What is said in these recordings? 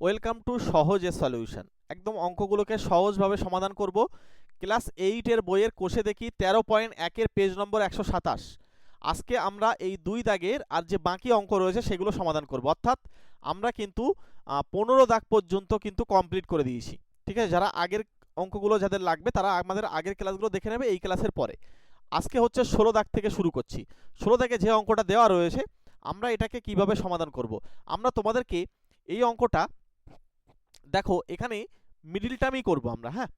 Welcome to সহজে solution. একদম অঙ্কগুলোকে সহজভাবে সমাধান করব। ক্লাস এইটের বইয়ের কোষে দেখি তেরো পয়েন্ট একের পেজ নম্বর একশো সাতাশ। আজকে আমরা এই দুই দাগের আর যে বাকি অঙ্ক রয়েছে সেগুলো সমাধান করব। অর্থাৎ আমরা কিন্তু পনেরো দাগ পর্যন্ত কিন্তু কমপ্লিট করে দিয়েছি। ঠিক আছে? যারা আগের অঙ্কগুলো যাদের লাগবে তারা আমাদের আগের ক্লাসগুলো দেখে নেবে এই ক্লাসের পরে। আজকে হচ্ছে ষোলো দাগ থেকে শুরু করছি। ষোলো দাগে যে অঙ্কটা দেওয়া রয়েছে, আমরা এটাকে কীভাবে সমাধান করব? আমরা তোমাদেরকে এই অঙ্কটা দেখো, এখানে মিডিল টার্মই করব আমরা হ্যাঁ?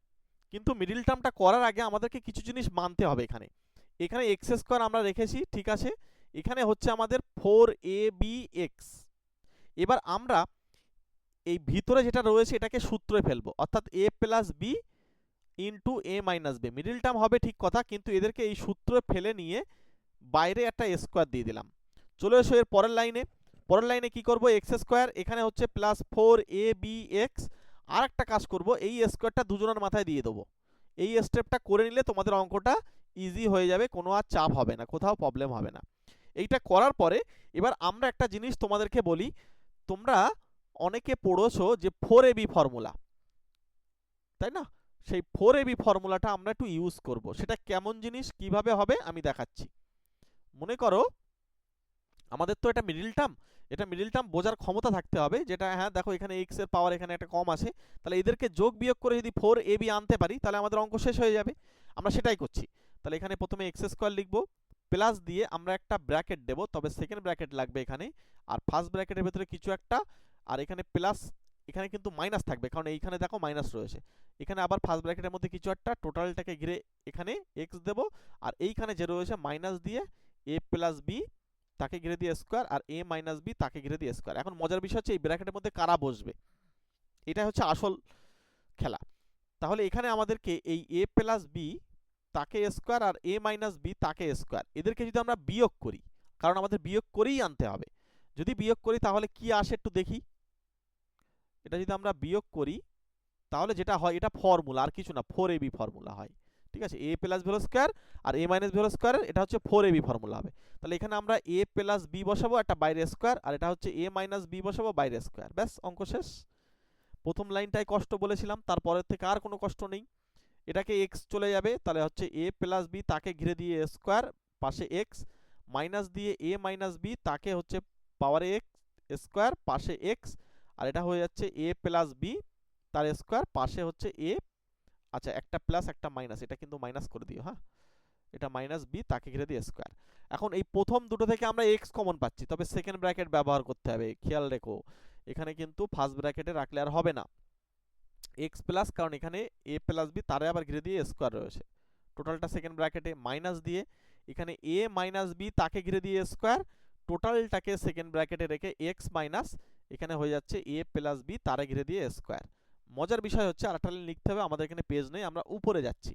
কিন্তু মিডিল টার্মটা করার আগে আমাদেরকে কিছু জিনিস মানতে হবে এখানে। এখানে এক্স স্কোয়ার আমরা রেখেছি, ঠিক আছে? এখানে হচ্ছে আমাদের ফোর এ বি এক্স এবার আমরা এই ভিতরে যেটা রয়েছে, এটাকে সূত্রে ফেলব। অর্থাৎ A plus B into A minus B middle term হবে ঠিক কথা, কিন্তু এদেরকে এই সূত্রে ফেলে নিয়ে বাইরে একটা স্কোয়ার দিয়ে দিলাম। চলে এসো এর পরের লাইনে পরের লাইনে কি করব? এক্স স্কোয়ার এখানে হচ্ছে plus four A B X আর একটা কাজ করব, এই স্কোয়ারটা দুজনের মাথায় দিয়ে দেবো। এই স্টেপটা করে নিলে তোমাদের অঙ্কটা ইজি হয়ে যাবে, কোনো আর চাপ হবে না, কোথাও প্রবলেম হবে না। এইটা করার পরে এবার আমরা একটা জিনিস তোমাদেরকে বলি, তোমরা অনেকে পড়োছো যে ফোর এবি ফর্মুলা তাই না? সেই ফোর এবি ফর্মুলাটা আমরা একটু ইউজ করব। সেটা কেমন জিনিস, কীভাবে হবে আমি দেখাচ্ছি। মনে করো আমাদের তো এটা মিডিল টার্ম এটা মিডিল টার্ম বোঝার ক্ষমতা থাকতে হবে যেটা হ্যাঁ দেখো এখানে এক্সের পাওয়ার এখানে একটা কম আছে, তাহলে এদেরকে যোগ বিয়োগ করে যদি ফোর এ বি আনতে পারি, তাহলে আমাদের অঙ্ক শেষ হয়ে যাবে। আমরা সেটাই করছি। তাহলে এখানে প্রথমে এক্স স্কোয়ার লিখব প্লাস দিয়ে আমরা একটা ব্র্যাকেট দেব, তবে সেকেন্ড ব্র্যাকেট লাগবে এখানে, আর ফার্স্ট ব্র্যাকেটের ভেতরে কিছু একটা, আর এখানে প্লাস এখানে কিন্তু মাইনাস থাকবে, কারণ এইখানে দেখো মাইনাস রয়েছে। এখানে আবার ফার্স্ট ব্র্যাকেটের মধ্যে কিছু একটা টোটালটাকে ঘিরে এখানে এক্স দেব, আর এইখানে যে রয়েছে মাইনাস দিয়ে এ প্লাস বি তাকে ঘিরে দিয়ে স্কোয়ার আর এ মাইনাস বি তাকে ঘিরে দিয়ে স্কোয়ার এখন মজার বিষয় হচ্ছে এই ব্র্যাকেটের মধ্যে কারা বসবে? এটা হচ্ছে আসল খেলা। তাহলে এখানে আমাদেরকে এই এ প্লাস বি তাকে স্কোয়ার আর এ মাইনাস বি তাকে স্কোয়ার এদেরকে যদি আমরা বিয়োগ করি, কারণ আমাদের বিয়োগ করেই আনতে হবে। যদি বিয়োগ করি তাহলে কি আসে একটু দেখি। এটা যদি আমরা বিয়োগ করি, তাহলে যেটা হয়, এটা ফর্মুলা আর কিছু না ফোর এবি ফর্মুলা হয়। ঠিক আছে? A plus B whole square R A minus B whole স্কোয়ারের এটা হচ্ছে ফোর এবি ফর্মুলা হবে। তাহলে এখানে আমরা এ প্লাস বি বসাবো একটা বাইরে স্কোয়ার আর এটা হচ্ছে এ মাইনাস বি বসাবো বাইরে স্কোয়ার ব্যাস, অঙ্ক শেষ। প্রথম লাইনটাই কষ্ট বলেছিলাম, তারপরের থেকে আর কোনো কষ্ট নেই। এটাকে এক্স চলে যাবে, তাহলে হচ্ছে এ প্লাস বি তাকে ঘিরে দিয়ে স্কোয়ার পাশে এক্স মাইনাস দিয়ে এ মাইনাস বি তাকে হচ্ছে পাওয়ারে এক্স স্কোয়ার পাশে এক্স আর এটা হয়ে যাচ্ছে এ প্লাস বি তার স্কোয়ার পাশে হচ্ছে এ আচ্ছা একটা প্লাস একটা মাইনাস এটা কিন্তু মাইনাস করে দিও হ্যাঁ? এটা মাইনাস বি তাকে ঘিরে দিয়ে স্কোয়ার এখন এই প্রথম দুটো থেকে আমরা এক্স কমন পাচ্ছি, তবে সেকেন্ড ব্র্যাকেট ব্যবহার করতে হবে, খেয়াল রেখো। এখানে কিন্তু ফার্স্ট ব্র্যাকেটে রাখলে আর হবে না। এক্স প্লাস কারণ এখানে এ প্লাস বি তারে আবার ঘিরে দিয়ে স্কোয়ার রয়েছে। টোটালটা সেকেন্ড ব্র্যাকেটে মাইনাস দিয়ে, এখানে এ মাইনাস বি তাকে ঘিরে দিয়ে স্কোয়ার টোটালটাকে সেকেন্ড ব্র্যাকেটে রেখে এক্স মাইনাস এখানে হয়ে যাচ্ছে এ প্লাস বি তারে ঘিরে দিয়ে স্কোয়ার মজার বিষয় হচ্ছে আরেকটা লাইন লিখতে হবে, আমাদের এখানে পেজ নেই, আমরা উপরে যাচ্ছি।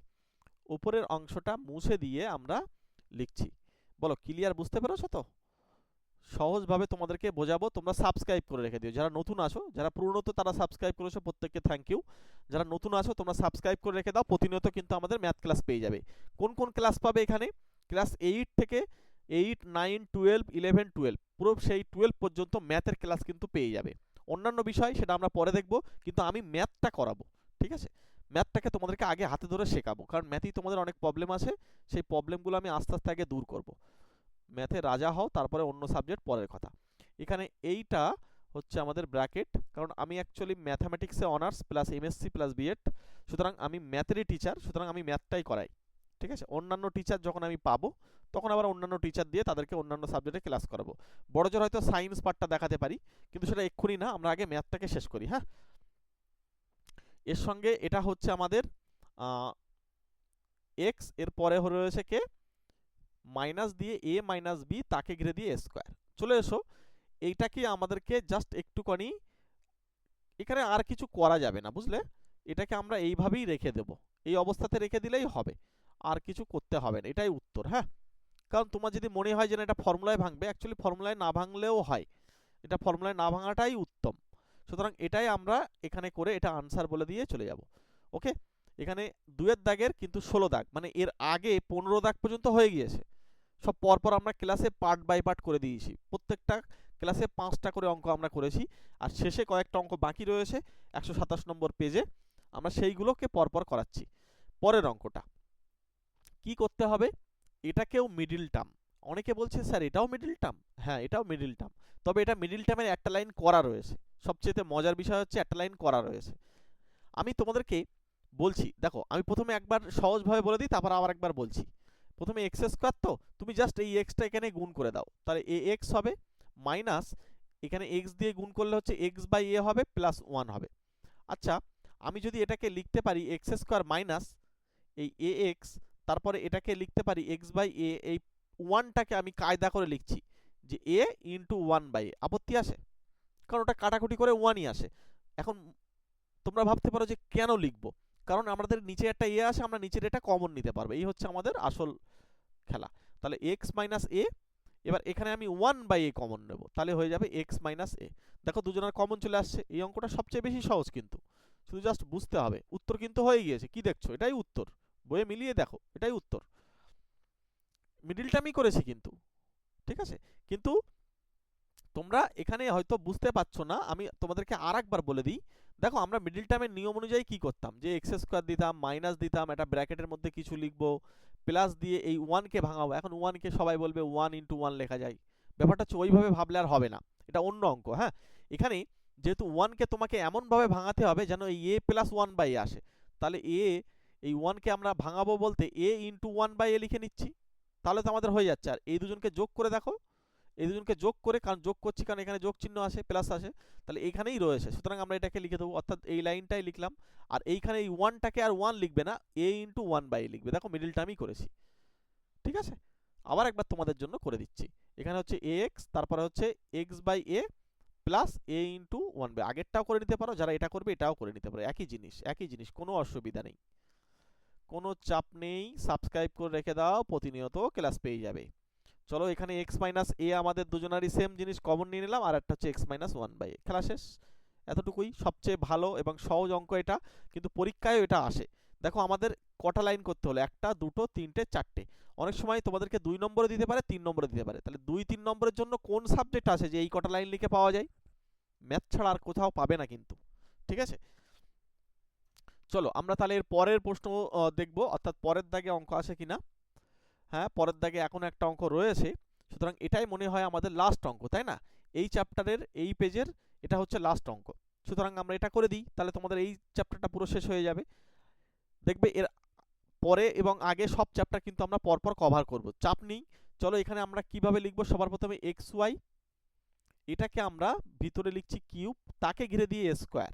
উপরের অংশটা মুছে দিয়ে আমরা লিখছি। বলো ক্লিয়ার বুঝতে পেরেছ তো? সহজভাবে তোমাদেরকে বোঝাবো, তোমরা সাবস্ক্রাইব করে রেখে দিও। যারা নতুন আসো যারা পুরনো তো তারা সাবস্ক্রাইব করেছ, প্রত্যেককে থ্যাংক ইউ যারা নতুন আসো তোমরা সাবস্ক্রাইব করে রেখে দাও, প্রতিনিয়ত কিন্তু আমাদের ম্যাথ ক্লাস পেয়ে যাবে। কোন কোন ক্লাস পাবে এখানে? ক্লাস এইট থেকে eight nine twelve eleven twelve পুরো সেই টুয়েলভ পর্যন্ত ম্যাথের ক্লাস কিন্তু পেয়ে যাবে। অন্যান্য বিষয় সেটা আমরা পরে দেখব, কিন্তু আমি ম্যাথটা করাবো, ঠিক আছে? ম্যাথটাকে তোমাদেরকে আগে হাতে ধরে শেখাবো, কারণ ম্যাথেই তোমাদের অনেক প্রবলেম আছে, সেই প্রবলেমগুলো আমি আস্তে আস্তে আগে দূর করব। ম্যাথে রাজা হও, তারপরে অন্য সাবজেক্ট পরের কথা। এখানে এইটা হচ্ছে আমাদের ব্র্যাকেট কারণ আমি actually ম্যাথামেটিক্সে honours plus MSc plus BEd সুতরাং আমি ম্যাথেরই টিচার সুতরাং আমি ম্যাথটাই করাই, ঠিক আছে? অন্যান্য টিচার যখন আমি পাবো তখন আবার অন্যান্য টিচার দিয়ে তাদেরকে অন্যান্য সাবজেক্টে ক্লাস করাবো। বড় জোর হয়তো সায়েন্স পার্টটা দেখাতে পারি, কিন্তু সেটা এক্ষুনি না, আমরা আগে ম্যাথটাকে শেষ করি হ্যাঁ? এর সঙ্গে এটা হচ্ছে আমাদের এক্সের পরে রয়েছে কে? মাইনাস দিয়ে এ মাইনাস বি তাকে ঘিরে দিয়ে স্কোয়ার চলে এসো এইটাকে আমাদেরকে জাস্ট একটুখানি, এখানে আর কিছু করা যাবে না, বুঝলে? এটাকে আমরা এইভাবেই রেখে দেব। এই অবস্থাতে রেখে দিলেই হবে, আর কিছু করতে হবে না, এটাই উত্তর হ্যাঁ? কারণ তোমার যদি মনে হয় যে না, এটা ফর্মুলায় ভাঙবে অ্যাকচুয়ালি ফর্মুলায় না ভাঙলেও হয়। এটা ফর্মুলায় না ভাঙাটাই উত্তম। সুতরাং এটাই আমরা এখানে করে এটা আনসার বলে দিয়ে চলে যাব। ওকে এখানে দুয়ের দাগের কিন্তু ষোলো দাগ মানে এর আগে পনেরো দাগ পর্যন্ত হয়ে গিয়েছে। সব পরপর আমরা ক্লাসে পার্ট বাই পার্ট করে দিয়েছি। প্রত্যেকটা ক্লাসে পাঁচটা করে অঙ্ক আমরা করেছি। আর শেষে কয়েকটা অঙ্ক বাকি রয়েছে, একশো সাতাশ নম্বর পেজে আমরা সেইগুলোকে পরপর করাচ্ছি। পরের অঙ্কটা। কি করতে হবে? এটাকেও মিডিল টার্ম অনেকে বলছে, স্যার, এটাও মিডিল টার্ম হ্যাঁ এটাও মিডিল টার্ম তবে এটা মিডিল টার্মের একটা লাইন করা রয়েছে। সবচেয়ে মজার বিষয় হচ্ছে একটা লাইন করা রয়েছে। আমি তোমাদেরকে বলছি, দেখো, আমি প্রথমে একবার সহজভাবে বলে দিই, তারপর আবার একবার বলছি। প্রথমে এক্স স্কোয়ার তো, তুমি জাস্ট এই এক্সটা এখানে গুণ করে দাও। তাহলে এ এক্স হবে মাইনাস এখানে এক্স দিয়ে গুণ করলে হচ্ছে এক্স বাই এ হবে প্লাস ওয়ান হবে। আচ্ছা আমি যদি এটাকে লিখতে পারি এক্স স্কোয়ার মাইনাস এই এ এক্স তারপরে এটাকে লিখতে পারি এক্স বাই এ এই ওয়ানটাকে আমি কায়দা করে লিখছি যে A into one by A আপত্তি আসে? কারণ ওটা কাটাকুটি করে ওয়ানই আসে। এখন তোমরা ভাবতে পারো যে কেন লিখব? কারণ আমাদের নিচে একটা এ আসে, আমরা নিচের এটা কমন নিতে পারব। এই হচ্ছে আমাদের আসল খেলা। তাহলে এক্স মাইনাস এ এবার এখানে আমি ওয়ান বাই এ কমন নেব। তাহলে হয়ে যাবে এক্স মাইনাস এ দেখো দুজনের কমন চলে আসছে। এই অঙ্কটা সবচেয়ে বেশি সহজ কিন্তু। শুধু জাস্ট বুঝতে হবে। উত্তর কিন্তু হয়ে গিয়েছে। কি দেখছ? এটাই উত্তর। বইয়ে মিলিয়ে দেখো, এটাই উত্তর। মিডিল টার্মই করেছি কিন্তু, ঠিক আছে? কিন্তু তোমরা এখানে হয়তো বুঝতে পারছ না, আমি তোমাদেরকে আর একবার বলে দিই। দেখো, আমরা মিডিল টার্মের নিয়ম অনুযায়ী কি করতাম? যে এক্স স্কোয়ার দিতাম মাইনাস দিতাম, একটা ব্র্যাকেটের মধ্যে কিছু লিখব প্লাস দিয়ে এই ওয়ানকে ভাঙাবো। এখন ওয়ানকে সবাই বলবে ওয়ান ইন্টু ওয়ান লেখা যায়। ব্যাপারটা হচ্ছে ওইভাবে ভাবলে আর হবে না, এটা অন্য অঙ্ক হ্যাঁ? এখানে যেহেতু ওয়ানকে তোমাকে এমনভাবে ভাঙাতে হবে যেন এই এ প্লাস ওয়ান বাই আসে, তাহলে এ এই ওয়ানকে আমরা ভাঙাবো বলতে A into one by A লিখে নিচ্ছি। তাহলে তো আমাদের হয়ে যাচ্ছে। আর এই দুজনকে যোগ করে দেখো। এই দুজনকে যোগ করে কারণ যোগ করছি কারণ এখানে যোগ চিহ্ন আসে প্লাস আসে। তাহলে এখানেই রয়েছে। সুতরাং আমরা এটাকে লিখে দেবো। অর্থাৎ এই লাইনটাই লিখলাম। আর এইখানে এই ওয়ানটাকে আর ওয়ান লিখবে না। এ ইন্টু ওয়ান বাই লিখবে। দেখো মিডিল টার্মই করেছি। ঠিক আছে? আবার একবার তোমাদের জন্য করে দিচ্ছি। এখানে হচ্ছে এ এক্স তারপরে হচ্ছে X by A plus A into one by আগেরটাও করে নিতে পারো। যারা এটা করবে, এটাও করে নিতে পারো। একই জিনিস একই জিনিস, কোনো অসুবিধা নেই। কোনো চাপ নেই সাবস্ক্রাইব করে রেখে দাও, প্রতিনিয়ত ক্লাস পেয়ে যাবে। চলো এখানে এক্স মাইনাস এ আমাদের দুজনারই সেম জিনিস কমন নিয়ে নিলাম আর একটা হচ্ছে এক্স মাইনাস ওয়ান বাই খেলা শেষ। এতটুকুই, সবচেয়ে ভালো এবং সহজ অঙ্ক এটা, কিন্তু পরীক্ষায়ও এটা আসে। দেখো আমাদের কটা লাইন করতে হলো, একটা, দুটো, তিনটে, চারটে। অনেক সময় তোমাদেরকে দুই নম্বরে দিতে পারে, তিন নম্বরে দিতে পারে। তাহলে দুই, তিন নম্বরের জন্য কোন সাবজেক্ট আছে যে এই কটা লাইন লিখে পাওয়া যায়? ম্যাথ ছাড়া আর কোথাও পাবে না কিন্তু। ঠিক আছে? চলো, আমরা তাহলে এর পরের প্রশ্ন দেখব, অর্থাৎ পরের দাগে অঙ্ক আছে কিনা। হ্যাঁ পরের দাগে এখন একটা অঙ্ক রয়েছে, সুতরাং এটাই মনে হয় আমাদের লাস্ট অঙ্ক, তাই না? এই চ্যাপ্টারের এই পেজের এটা হচ্ছে লাস্ট অঙ্ক। সুতরাং আমরা এটা করে দিই, তাহলে তোমাদের এই চ্যাপ্টারটা পুরো শেষ হয়ে যাবে। দেখবে এর পরে এবং আগে সব চ্যাপ্টার কিন্তু আমরা পরপর কভার করব, চাপ নেই। চলো, এখানে আমরা কীভাবে লিখব? সবার প্রথমে এক্স ওয়াই এটাকে আমরা ভিতরে লিখছি কিউব তাকে ঘিরে দিয়ে স্কোয়ার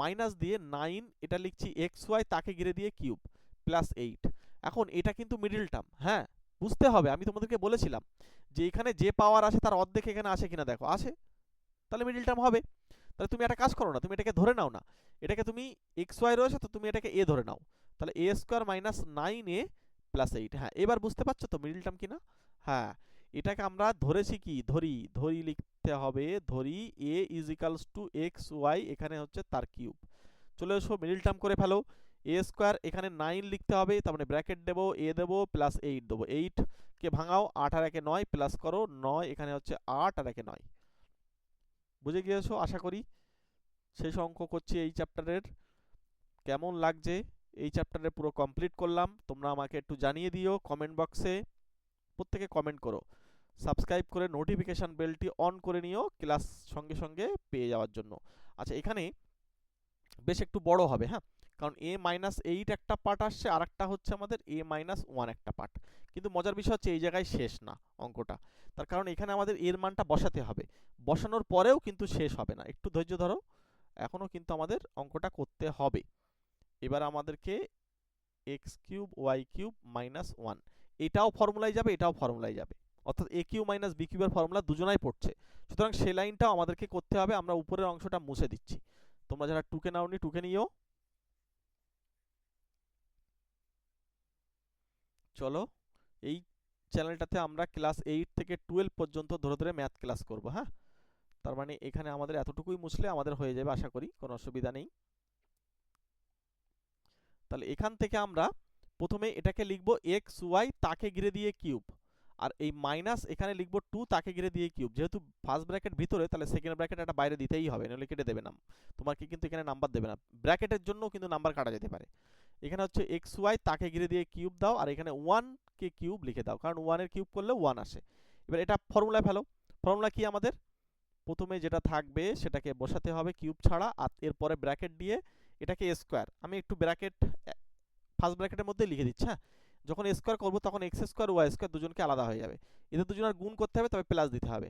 মাইনাস দিয়ে নাইন, এটা লিখছি এক্স ওয়াই, তাকে ঘিরে দিয়ে কিউব, প্লাস এইট। এখন এটা কিন্তু মিডিল টার্ম হ্যাঁ? বুঝতে হবে, আমি তোমাদেরকে বলেছিলাম যে এখানে যে পাওয়ার আছে তার অর্ধেক এখানে আসে কিনা দেখো, আছে? তাহলে মিডিল টার্ম হবে। তাহলে তুমি একটা কাজ করো না, তুমি এটাকে ধরে নাও না। এটাকে তুমি এক্স ওয়াই রয়েছে, তো তুমি এটাকে এ ধরে নাও। তাহলে A square minus nine A plus eight হ্যাঁ এবার বুঝতে পারছ তো মিডিল টার্ম কিনা? হ্যাঁ এটাকে আমরা ধরেছি কি? ধরি ধরি লিখতে হবে, ধরি A is equals to X Y এখানে হচ্ছে তার কিউব। চলে এসো মিডিল টার্ম করে ফেলো। এ স্কোয়ার এখানে নাইন লিখতে হবে, তার মানে ব্র্যাকেট দেবো এ দেবো প্লাস এইট দেবো। এইটকে ভাঙাও, আট আর একে নয় প্লাস করো, নয় এখানে হচ্ছে আট আর একে নয়। বুঝে গিয়েছো? আশা করি শেষ অঙ্ক করছি এই চ্যাপ্টারের কেমন লাগছে? এই চ্যাপ্টারে পুরো কমপ্লিট করলাম। তোমরা আমাকে একটু জানিয়ে দিও কমেন্ট বক্সে প্রত্যেকে কমেন্ট করো। সাবস্ক্রাইব করে নোটিফিকেশান বেলটি অন করে নিও ক্লাস সঙ্গে সঙ্গে পেয়ে যাওয়ার জন্য। আচ্ছা এখানে বেশ একটু বড় হবে হ্যাঁ? কারণ এ মাইনাস এইট একটা পার্ট আসছে আর একটা হচ্ছে আমাদের এ মাইনাস ওয়ান একটা পার্ট কিন্তু মজার বিষয় হচ্ছে এই জায়গায় শেষ না অঙ্কটা। তার কারণ এখানে আমাদের এর মানটা বসাতে হবে। বসানোর পরেও কিন্তু শেষ হবে না। একটু ধৈর্য ধরো, এখনও কিন্তু আমাদের অঙ্কটা করতে হবে। এবার আমাদেরকে X cube Y cube minus one এটাও ফর্মুলায় যাবে, এটাও ফর্মুলায় যাবে। অর্থাৎ এ কিউ মাইনাস বি কিউবের ফর্মুলা দুজনাই পড়ছে। সুতরাং সে লাইনটাও আমাদেরকে করতে হবে, আমরা উপরের অংশটা মুছে দিচ্ছি। তোমরা যারা টুকে নাওনি টুকে নিও চলো, এই চ্যানেলটাতে আমরা ক্লাস এইট থেকে টুয়েলভ পর্যন্ত ধরে ধরে ম্যাথ ক্লাস করব হ্যাঁ? তার মানে এখানে আমাদের এতটুকুই মুছলে আমাদের হয়ে যাবে, আশা করি, কোনো অসুবিধা নেই। তাহলে এখান থেকে আমরা প্রথমে এটাকে লিখব এক্স ওয়াই তাকে ঘিরে দিয়ে কিউব আর এই মাইনাস এখানে লিখব টু তাকে ঘিরে দিয়ে কিউব যেহেতু ফার্স্ট ব্র্যাকেট ভিতরে, তাহলে সেকেন্ড ব্র্যাকেট একটা বাইরে দিতেই হবে, নাহলে কেটে দেবে না। তোমাকে কিন্তু এখানে নাম্বার দেবে না। ব্র্যাকেটের জন্য কিন্তু নাম্বার কাটা যেতে পারে। এখানে হচ্ছে এক্স ওয়াই তাকে ঘিরে দিয়ে কিউব দাও, আর এখানে ওয়ান কে কিউব লিখে দাও। কারণ ওয়ানের কিউব করলে ওয়ান আসে। এবার এটা ফর্মুলায় ফেলো। ফর্মুলা কি আমাদের? প্রথমে যেটা থাকবে সেটাকে বসাতে হবে কিউব ছাড়া, আর এরপরে ব্র্যাকেট দিয়ে এটাকে স্কোয়ার আমি একটু ব্র্যাকেট ফার্স্ট ব্র্যাকেটের মধ্যে লিখে দিচ্ছি হ্যাঁ? যখন স্কোয়ার করব তখন এক্স স্কোয়ার ওয়াই স্কোয়ার দুজনকে আলাদা হয়ে যাবে। এদের দুজনের গুণ করতে হবে, তবে প্লাস দিতে হবে।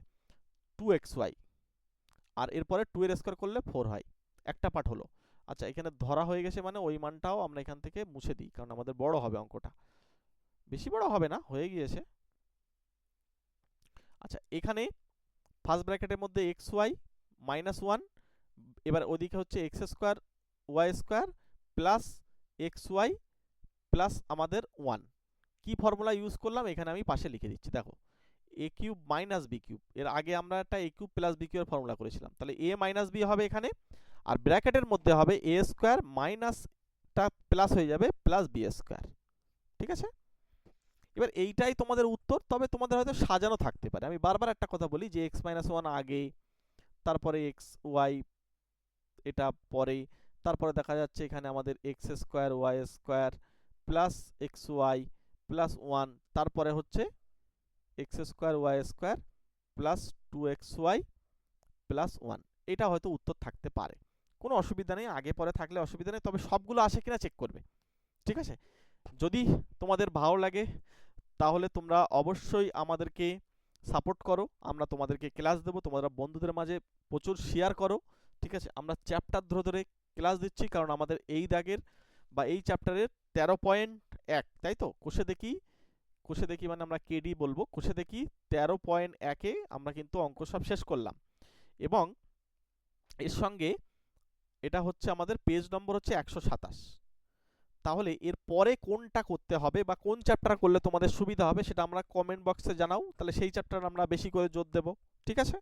টু এক্স ওয়াই আর এরপরে টু এর স্কোয়ার করলে ফোর হয়। একটা পার্ট হলো। আচ্ছা এখানে ধরা হয়ে গেছে মানে ওই মানটাও আমরা এখান থেকে মুছে দিই, কারণ আমাদের বড় হবে অঙ্কটা। বেশি বড় হবে না, হয়ে গিয়েছে। আচ্ছা এখানে ফার্স্ট ব্র্যাকেটের মধ্যে এক্স ওয়াই মাইনাস ওয়ান এবার ওদিকে হচ্ছে X square Y square plus X Y plus আমাদের ওয়ান কি ফর্মুলা ইউজ করলাম? এখানে আমি পাশে লিখে দিচ্ছি, দেখো। A cube minus B cube এর আগে আমরা একটা এ কিউব প্লাস বি কিউবের ফর্মুলা করেছিলাম। তাহলে এ মাইনাস বি হবে এখানে, আর ব্র্যাকেটের মধ্যে হবে এ স্কোয়ার মাইনাসটা প্লাস হয়ে যাবে প্লাস বি স্কোয়ার ঠিক আছে? এবার এইটাই তোমাদের উত্তর, তবে তোমাদের হয়তো সাজানো থাকতে পারে। আমি বারবার একটা কথা বলি যে এক্স মাইনাস ওয়ান আগে, তারপরে এক্স ওয়াই এটা পরে, তারপরে দেখা যাচ্ছে এখানে আমাদের x square y square plus x y plus one, তারপরে হচ্ছে x square y square plus two x y plus one. এটা হয়তো উত্তর থাকতে পারে। কোনো অসুবিধা নেই, আগে পরে থাকলে অসুবিধা নেই, তবে সবগুলো আসে কিনা চেক করবে। ঠিক আছে? যদি তোমাদের ভালো লাগে, তাহলে তোমরা অবশ্যই আমাদেরকে সাপোর্ট করো। আমরা তোমাদেরকে ক্লাস দেবো, তোমরা বন্ধুদের মাঝে প্রচুর শেয়ার করো। ঠিক আছে? আমরা চ্যাপ্টার ধরে ধরে ক্লাস দিচ্ছি, কারণ আমাদের এই দাগের বা এই চ্যাপ্টারের তেরো পয়েন্ট এক, তাই তো? কোষে দেখি কোষে দেখি মানে আমরা কেডি বলব। কোষে দেখি তেরো পয়েন্ট একে আমরা কিন্তু অঙ্ক সব শেষ করলাম। এবং এর সঙ্গে এটা হচ্ছে আমাদের পেজ নম্বর হচ্ছে একশো সাতাশ। তাহলে এর পরে কোনটা করতে হবে বা কোন চ্যাপ্টার করলে তোমাদের সুবিধা হবে সেটা আমরা কমেন্ট বক্সে জানাও। তাহলে সেই চ্যাপ্টার আমরা বেশি করে জোর দেব। ঠিক আছে?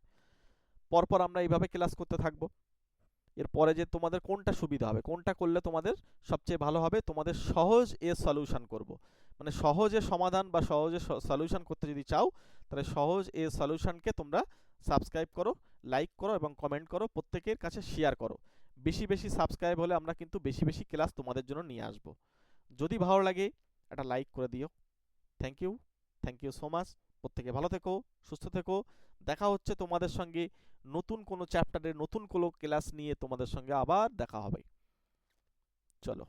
পরপর আমরা এইভাবে ক্লাস করতে থাকব। এরপরে যে তোমাদের কোনটা সুবিধা হবে, কোনটা করলে তোমাদের সবচেয়ে ভালো হবে, তোমাদের সহজ এ সলিউশন করব। মানে সহজে সমাধান বা সহজে সলিউশন করতে যদি চাও, তাহলে সহজ এ সলিউশনকে তোমরা সাবস্ক্রাইব করো লাইক করো এবং কমেন্ট করো, প্রত্যেকের কাছে শেয়ার করো। বেশি বেশি সাবস্ক্রাইব হলে আমরা কিন্তু বেশি বেশি ক্লাস তোমাদের জন্য নিয়ে আসব। যদি ভালো লাগে, একটা লাইক করে দিও। Thank you thank you so much প্রত্যেকে ভালো থেকো, সুস্থ থেকো। দেখা হচ্ছে তোমাদের সঙ্গে নতুন কোনো চ্যাপ্টারের নতুন কোনো ক্লাস নিয়ে তোমাদের সঙ্গে আবার দেখা হবে। চলো।